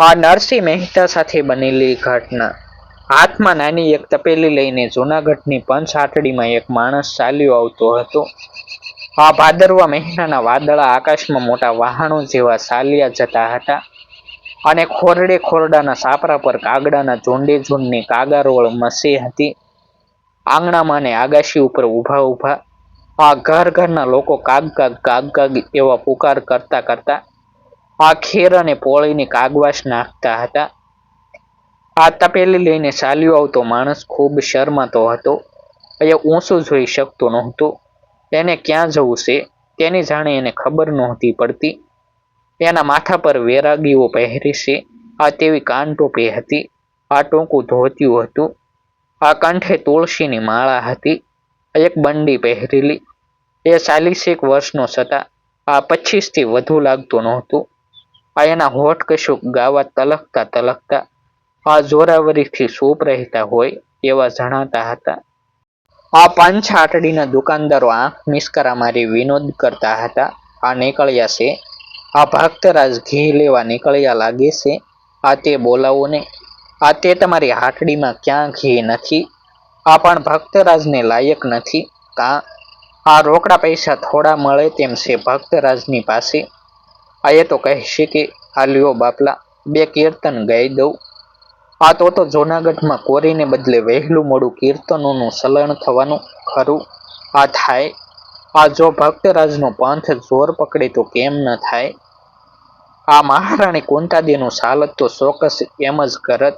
આ નરસિંહ મહેતા સાથે બનેલી ઘટના. હાથમાં નાની એક તપેલી લઈને જૂનાગઢની પંચ હાટડીમાં એક માણસ ચાલ્યો આવતો હતો. આ ભાદરવા મહિનાના વાદળા આકાશમાં મોટા વાહણો જેવા ચાલ્યા જતા હતા અને ખોરડે ખોરડાના સાપરા પર કાગડાના ઝુંડે ઝુંડની કાગારોળ મસી હતી. આંગણામાં ને આગાશી ઉપર ઊભા ઊભા આ ઘર ઘરના લોકો કાગ કાગ કાગ કાગ એવા પુકાર કરતા કરતા આ ખેર અને પોળીની કાગવાસ નાખતા હતા. આ તપેલી લઈને ચાલ્યો આવતો માણસ ખૂબ શરમાતો હતો. એ ઊંચું જોઈ શકતો નહોતો. એને ક્યાં જવું છે? તેની જાણે એને ખબર નહોતી પડતી. એના માથા પર વેરાગીઓ પહેરી છે. આ તેવી કાન ટોપી હતી. આ ટોંકું ધોતિયું હતું. આ કંઠે તુલસીની માળા હતી. એક બંડી પહેરેલી. એ ચાલીસેક વર્ષનો છતાં આ પચીસથી વધુ લાગતું નહોતું. આ એના હોઠ કશુંક ગાવા તલકતા તલકતા આ જોરાવરીથી સૂપ રહેતા હોય એવા જણાતા હતા. આ પાંચ હાટડીના દુકાનદારો આંખ મિસ્કરા મારી વિનોદ કરતા હતા. આ નીકળ્યા છે. આ ભક્તરાજ ઘી લેવા નીકળ્યા લાગે છે. આ તે બોલાવો ને આ તે તમારી હાટડીમાં ક્યાં ઘી નથી? આ પણ ભક્તરાજને લાયક નથી. કા? આ રોકડા પૈસા થોડા મળે તેમ છે ભક્તરાજની પાસે. આ એ તો કહેશે કે આ લ્યો બાપલા, બે કીર્તન ગાઈ દઉં. આ તો તો જૂનાગઢમાં કોરીને બદલે વહેલું મોડું કીર્તનોનું સલણ થવાનું ખરું. આ થાય. આ જો ભક્તરાજનો પંથ જોર પકડે તો કેમ ન થાય? આ મહારાણી કુંતાદીનું સાલત તો ચોક્કસ એમ જ કરત.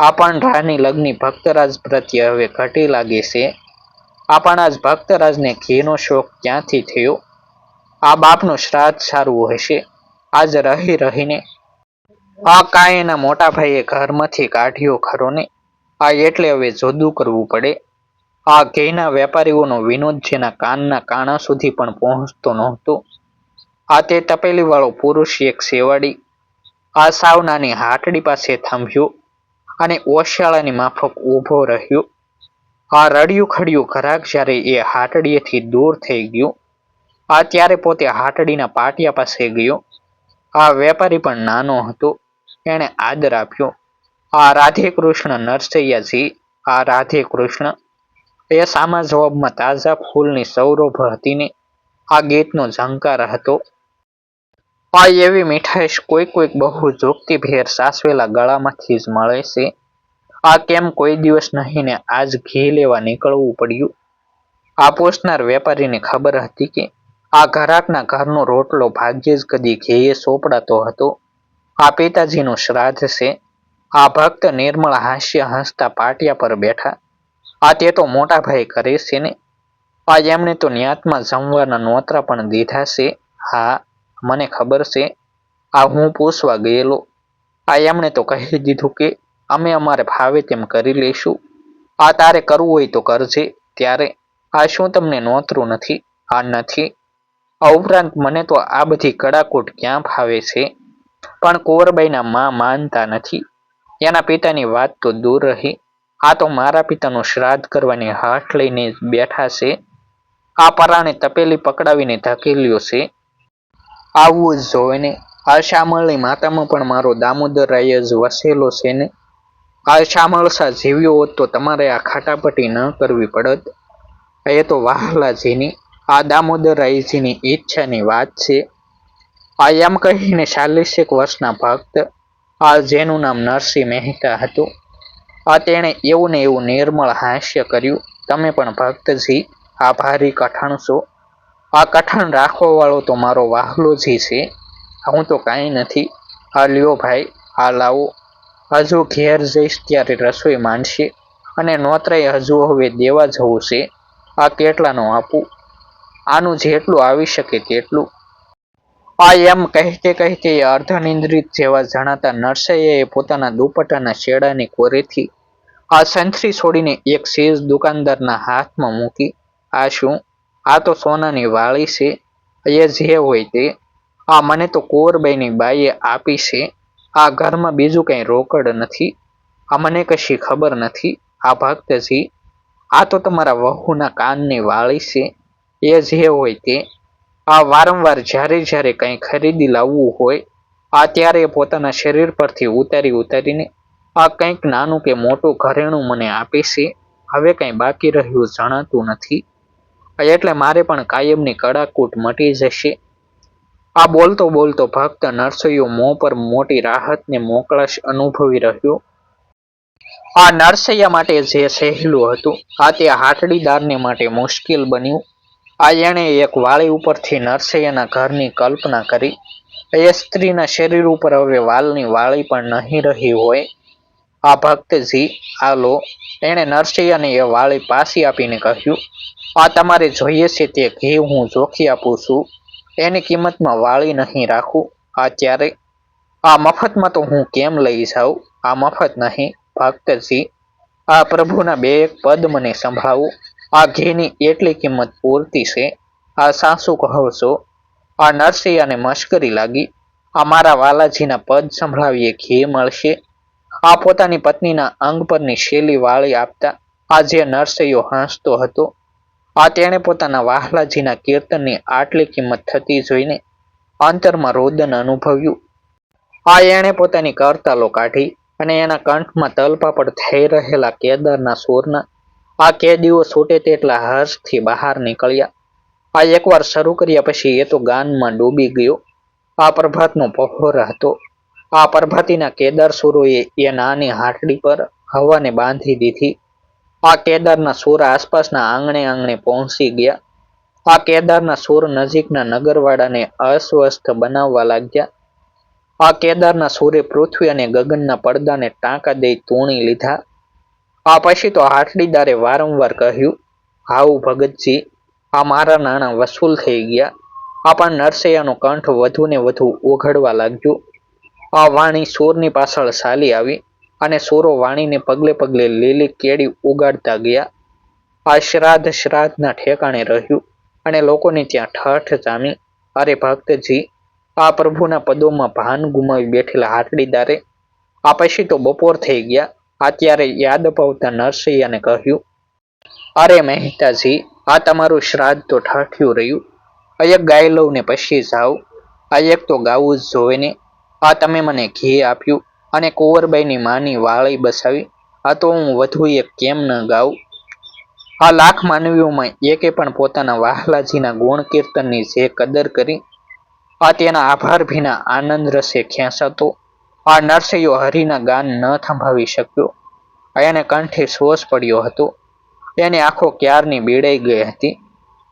આ પણ રાની લગ્ની ભક્તરાજ પ્રત્યે હવે ઘટી લાગે છે. આપણા જ ભક્તરાજને ઘીનો શોખ ક્યાંથી થયો? આ બાપનું શ્રાદ્ધ સારું હશે. આજ રહી રહીને આ કાંઈ મોટા ભાઈએ ઘરમાંથી કાઢ્યો ખરો ને આ એટલે હવે જોદું કરવું પડે. આ ઘેના વેપારીઓનો વિનોદ જેના કાનના કાણા સુધી પણ પહોંચતો નહોતો. આ તે તપેલી વાળો પુરુષ એક સેવાડી, આ સાવનાની હાટડી પાસે થંભ્યો અને ઓશિયાળાની માફક ઊભો રહ્યો. આ રડિયું ખડિયું ઘરાક જ્યારે એ હાટડીએથી દૂર થઈ ગયું. આ ત્યારે પોતે હાટડીના પાટિયા પાસે ગયો. આ વેપારી પણ નાનો હતો. એણે આદર આપ્યો. આ રાધે કૃષ્ણ નરસૈયાજી, આ રાધે કૃષ્ણ એ સામા જવાબમાં તાજા ફૂલની સૌરભ હતી ને આ ગીતનો ઝંકાર હતો. આ એવી મીઠાઈશ કોઈ કોઈક બહુ જોગતીભેર સાસવેલા ગળામાંથી જ મળે છે. આ કેમ કોઈ દિવસ નહીં ને આજ ઘી લેવા નીકળવું પડ્યું? આ પોસનાર વેપારીને ખબર હતી કે આ ઘરાકના ઘરનો રોટલો ભાગ્યે જ કદી ઘેયે સોપડાતો હતો. આ પિતાજીનું શ્રાદ્ધ છે. આ ભક્ત નિર્મળ હાસ્ય હસતા પાટિયા પર બેઠા. આ તે તો મોટા ભાઈ કરે છે ને. આ એમણે તો ન્યાતમાં જમવાના નોતરા પણ દીધા છે. હા, મને ખબર છે. આ હું પૂછવા ગયેલો. આ એમણે તો કહી દીધું કે, અમે અમારે ભાવે તેમ કરી લઈશું. આ તારે કરવું હોય તો કરજે. ત્યારે આ શું તમને નોતરું નથી? આ નથી. આ ઉપરાંત મને તો આ બધી કડાકૂટ ક્યાં ફાવે છે? પણ કુંવરબાઈના માં માનતા નથી. એના પિતાની વાત તો દૂર રહી. આ તો મારા પિતાનું શ્રાદ્ધ કરવાની હાથ લઈને બેઠા છે. આ પરાણે તપેલી પકડાવીને ધકેલ્યો છે. આવવું જ જોઈને આ શામળની માતામાં પણ મારો દામોદરરાય જ વસેલો છે ને. આ જીવ્યો હોત તો તમારે આ ખાટાપટ્ટી ન કરવી પડત. એ તો વાહલાજીની આ દામોદરાયજીની ઈચ્છાની વાત છે. આ એમ કહીને ચાલીસેક વર્ષના ભક્ત, આ જેનું નામ નરસિંહ મહેતા હતું. આ તેણે એવું ને એવું નિર્મળ હાસ્ય કર્યું. તમે પણ ભક્તજી, આભારી કઠણ છો. આ કઠણ રાખવા વાળો તો મારો વાહલોજી છે. હું તો કાંઈ નથી. આ લ્યો ભાઈ, આ લાવો. હજુ ઘેર જઈશ ત્યારે રસોઈ માંડશે અને નોતરાય હજુ હવે દેવા જવું છે. આ કેટલાનો આપું? આનું જેટલું આવી શકે તેટલું. આ એમ કહેતે કહેતે અર્ધનિંદ્રિત જેવા જણાતા નરસૈયાએ પોતાના દુપટ્ટાના શેડાની કોરેથી આ સંથરી છોડીને એક શેજ દુકાનદારના હાથમાં મૂકી, આ શું? આ તો સોનાની વાળી છે. એ જે હોય તે. આ મને તો કુંવરબાઈની બાઈએ આપી છે. આ ઘરમાં બીજું કંઈ રોકડ નથી. આ મને કશી ખબર નથી. આ ભક્તજી, આ તો તમારા વહુના કાનની વાળી છે. એ જે હોય તે આ વારંવાર જ્યારે જ્યારે કંઈ ખરીદી લાવવું હોય, આ ત્યારે પોતાના શરીર પરથી ઉતારી ઉતારીને આ કંઈક નાનું કે મોટું ઘરેણું મને આપે છે. હવે કંઈ બાકી રહ્યું જણાતું નથી. એટલે મારે પણ કાયમની કડાકૂટ મટી જશે. આ બોલતો બોલતો ભક્ત નરસૈયો મોં પર મોટી રાહત ને મોકળાશ અનુભવી રહ્યો. આ નરસૈયા માટે જે સહેલું હતું, આ તે હાટડીદારને માટે મુશ્કેલ બન્યું. આ એણે એક વાળી ઉપરથી નરસૈયાના ઘરની કલ્પના કરી. એ સ્ત્રીના શરીર ઉપર હવે વાલની વાળી પણ નહીં રહી હોય. આ ભક્તજી, આ લો. એણે નરસૈયાને એ વાળી પાછી આપીને કહ્યું, આ તમારે જોઈએ છે તે ઘી હું જોખી આપું છું. એની કિંમતમાં વાળી નહીં રાખું. આ ત્યારે આ મફતમાં તો હું કેમ લઈ જાઉં? આ મફત નહીં. ભક્તજી, આ પ્રભુના બે એક પદ મને સંભળાવું આ ઘીની એટલી કિંમત પૂરતી છે. આ સાસુ કહો છો આ નરસિંહાને મશ્કરી લાગી. આ મારા વાલાજીના પદ સંભળાવીએ ઘી મળશે. આ પોતાની પત્નીના અંગ પરની શેલી વાળી આપતા આ જે નરસૈયો હાંસતો હતો. આ તેણે પોતાના વાહલાજીના કીર્તનની આટલી કિંમત થતી જોઈને અંતરમાં રોદન અનુભવ્યું. આ એણે પોતાની કરતાલો કાઢી અને એના કંઠમાં તલપાપડ થઈ રહેલા કેદારના સૂરના આ કેદીઓ છૂટે તેટલા હર્ષથી બહાર નીકળ્યા. આ એકવાર શરૂ કર્યા પછી એ તો ગાનમાં ડૂબી ગયો. આ પ્રભાતનો પહોર હતો. આ પ્રભાતીના કેદાર સુરોએ એ નાની હાટડી પર હવાને બાંધી દીધી. આ કેદારના સુર આસપાસના આંગણે આંગણે પહોંચી ગયા. આ કેદારના સુર નજીકના નગરવાડાને અસ્વસ્થ બનાવવા લાગ્યા. આ કેદારના સૂરે પૃથ્વી અને ગગનના પડદાને ટાંકા દઈ તૂણી લીધા. આ પછી તો હાટડીદારે વારંવાર કહ્યું, હાઉ ભગતજી, આ મારા નાણાં વસૂલ થઈ ગયા. આ પણ નરસૈયાનો કંઠ વધુ ને વધુ ઓઘડવા લાગ્યો. આ વાણી સૂરની પાછળ ચાલી આવી અને સોરો વાણીને પગલે પગલે લીલી કેડી ઉગાડતા ગયા. આ શ્રાદ્ધ શ્રાદ્ધના ઠેકાણે રહ્યું અને લોકોને ત્યાં ઠઠ જામી. અરે ભક્તજી, આ પ્રભુના પદોમાં ભાન ગુમાવી બેઠેલા હાટડીદારે આ પછી તો બપોર થઈ ગયા. આ ત્યારે યાદ અપાવતા નરસૈયાને કહ્યું, અરે મહેતાજી, આ તમારું શ્રાદ્ધ તો ઠાઠ્યું રહ્યું. એક ગાય લઉં ને પછી આ એક તો ગાવું જ જોવે ને આ તમે મને ઘી આપ્યું અને કુંવરબાઈની માની વાળી બસાવી. આ તો હું વધુ એક કેમ ન ગાઉં? આ લાખ માનવીઓમાં એકે પણ પોતાના વાહલાજીના ગુણ કીર્તનની જે કદર કરી, આ તેના આભાર ભીના આનંદ રસે ખેંચાતો. આ નરસૈયો હરિના ગાન ન થંભાવી શક્યો. એને કંઠે શ્વાસ પડ્યો હતો. એની આંખો ક્યારની બીડાઈ ગઈ હતી?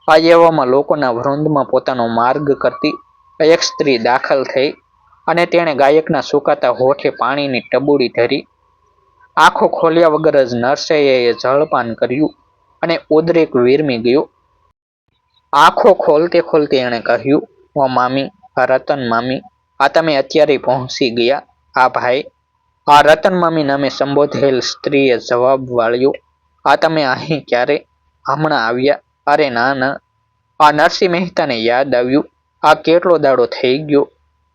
આ એવામાં લોકોના વૃંદમાં પોતાનો માર્ગ કરતી એક સ્ત્રી દાખલ થઈ અને તેણે ગાયકના સુકાતા હોઠે પાણીની ટબુડી ધરી. આંખો ખોલ્યા વગર જ નરસૈયાએ જળપાન કર્યું અને ઉદ્રેક વીરમી ગયો. આંખો ખોલતે ખોલતે એણે કહ્યું, ઓ મામી રતન મામી, આ તમે અત્યારે પહોંચી ગયા? આ ભાઈ. આ રતન મામી નામે સંબોધેલ સ્ત્રીએ જવાબ વાળ્યો, આ તમે અહીં ક્યારે હમણાં આવ્યા? અરે ના ના. આ નરસિંહ મહેતાને યાદ આવ્યું, આ કેટલો દાડો થઈ ગયો?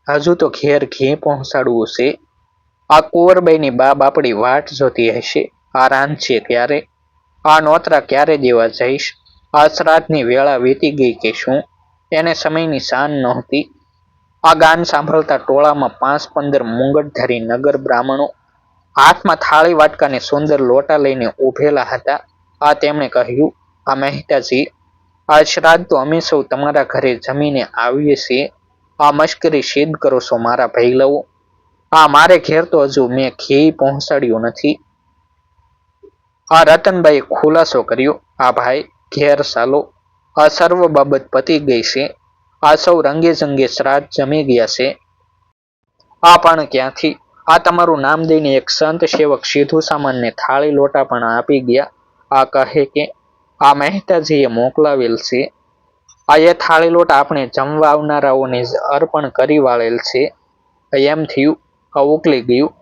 હજુ તો ઘેર ઘી પહોંચાડવું છે. આ કુંવરબાઈની બા બાપડી વાટ જોતી હશે. આ રાંધશે ક્યારે આ નોતરા ક્યારે દેવા જઈશ? આ શ્રાદ્ધની વેળા વીતી ગઈ કે શું? એને સમયની શાન નહોતી. આ ગાન સાંભળતા ટોળામાં પાંચ પંદર મુંગટધારી નગર બ્રાહ્મણો હાથમાં થાળી વાટકાને સુંદર લોટા લઈને ઉભેલા હતા. આ તેમણે કહ્યું, આ મહેતાજી આ શ્રાદ્ધ તો અમે સૌ તમારા ઘરે જમીને આવીએ છીએ. આ મશ્કરી સિદ્ધ કરો છો મારા ભૈલવો આ મારે ઘેર તો હજુ મેં ઘી પહોંચાડ્યું નથી. આ રતનભાઈએ ખુલાસો કર્યો, આ ભાઈ, ઘેર ચાલો. આ સર્વ બાબત પતી ગઈ છે. આ સૌ રંગે જંગે શ્રાદ્ધ જમી ગયા છે. આ પણ ક્યાંથી? આ તમારું નામ દઈને એક સંત સેવક સીધું સામાનને થાળી લોટા પણ આપી ગયા. આ કહે કે, આ મહેતાજીએ મોકલાવેલ છે. આ એ થાળી લોટ આપણે જમવા આવનારાઓને અર્પણ કરી વાળેલ છે. એમ થયું, આ ઉકલી ગયું.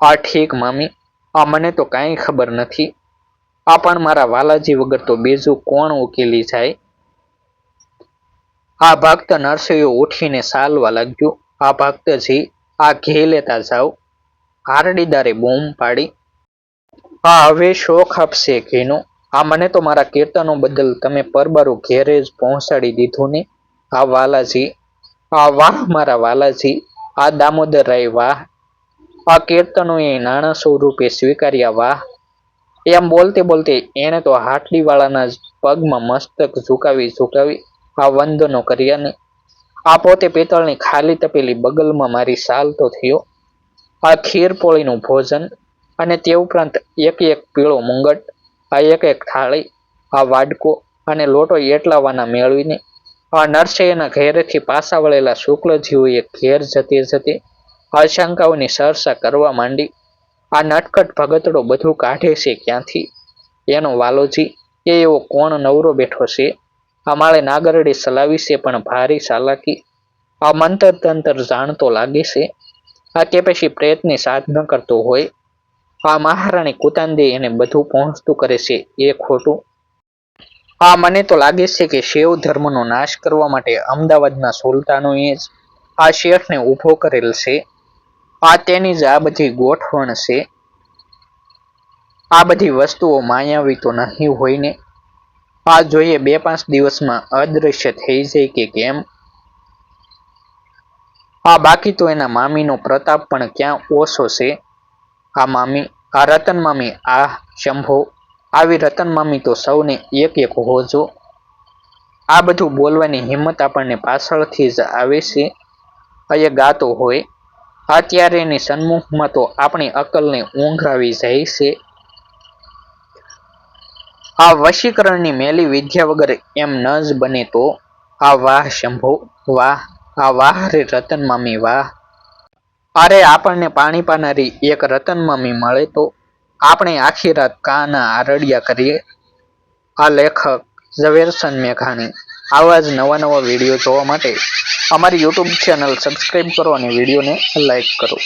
આ ઠીક મામી, આ મને તો કાંઈ ખબર નથી. આ પણ મારા વાલાજી વગર તો બીજું કોણ ઉકેલી જાય? આ ભક્ત નરસૈયો ઉઠીને ચાલવા લાગ્યો. આ ભક્તજી આ ઘી લેતા જાઓ. હારડીદારે બૂમ પાડી. આ હવે શોખ આપશે ઘીનો. આ મને તો મારા કીર્તનો બદલ તમે પરબારું ઘેરે જ પહોંચાડી દીધું ને. આ વાલાજી, આ વાહ, મારા વાલાજી. આ દામોદર રાય વાહ. આ કીર્તનો એ નાણાં સ્વરૂપે સ્વીકાર્યા વાહ. એમ બોલતે બોલતે એણે તો હાટલીવાળાના પગમાં મસ્તક ઝુકાવી ઝુકાવી આ વંદનો કર્યા અને આ પોતે પિત્તળની ખાલી તપેલી બગલમાં મારી સાલતો થયો. આ ખીરપોળીનું ભોજન અને તે ઉપરાંત એક એક પીળો મુંગટ, આ એક એક થાળી, આ વાડકો અને લોટો એટલાવાના મેળવીને આ નરસે ઘેરેથી પાછા વળેલા શુક્લજીઓએ ઘેર જતી જતી આશંકાઓની સરસા કરવા માંડી. આ નટકટ ભગતડો બધું કાઢે છે ક્યાંથી? એનો વાલોજી, એ એવો કોણ નવરો બેઠો છે? માળે નાગરડી સલાવી છે, પણ ભારી ચાલાકી આ મંતર તંતર જાણતો લાગે છે. આ કે પછી પ્રયત્ને સાધના કરતો હોય. આ મહારાણી કુતાંદે એને બધું પહોંચતું કરે છે, એ ખોટું. આ મને તો લાગે છે કે શૈવ ધર્મનો નાશ કરવા માટે અમદાવાદના સુલતાનોએ જ આ શેઠને ઊભો કરેલ છે. આ તેની જ આ બધી ગોઠવણ છે. આ બધી વસ્તુઓ માયાવી તો નહીં હોય ને? આ જોઈએ બે પાંચ દિવસમાં અદૃશ્ય થઈ જાય કે કેમ? આ બાકી તો એના મામીનો પ્રતાપ પણ ક્યાં ઓછો છે? આ મામી, આ રતન મામી, આ શંભો, આવી રતન મામી તો સૌને એક એક હોજો. આ બધું બોલવાની હિંમત આપણને પાછળથી જ આવે છે. એ ગાતો હોય. અત્યારે એની સન્મુખમાં તો આપણી અકલને ઊંઘ આવી જાય છે. આ વશીકરણની મેલી વિદ્યા વગર એમ ન જ બને તો આ વાહ શંભો, વાહ, આ વાહ રે રતન મામી, વાહ. અરે આપણને પાણી પાનારી એક રતન મામી મળે તો આપણે આખી રાત કાના આરડિયા કરીએ. આ લેખક ઝવેરસન મેઘાણી, આવા જ નવા નવા વીડિયો જોવા માટે અમારી યુટ્યુબ ચેનલ સબસ્ક્રાઈબ કરો અને વિડીયોને લાઈક કરો.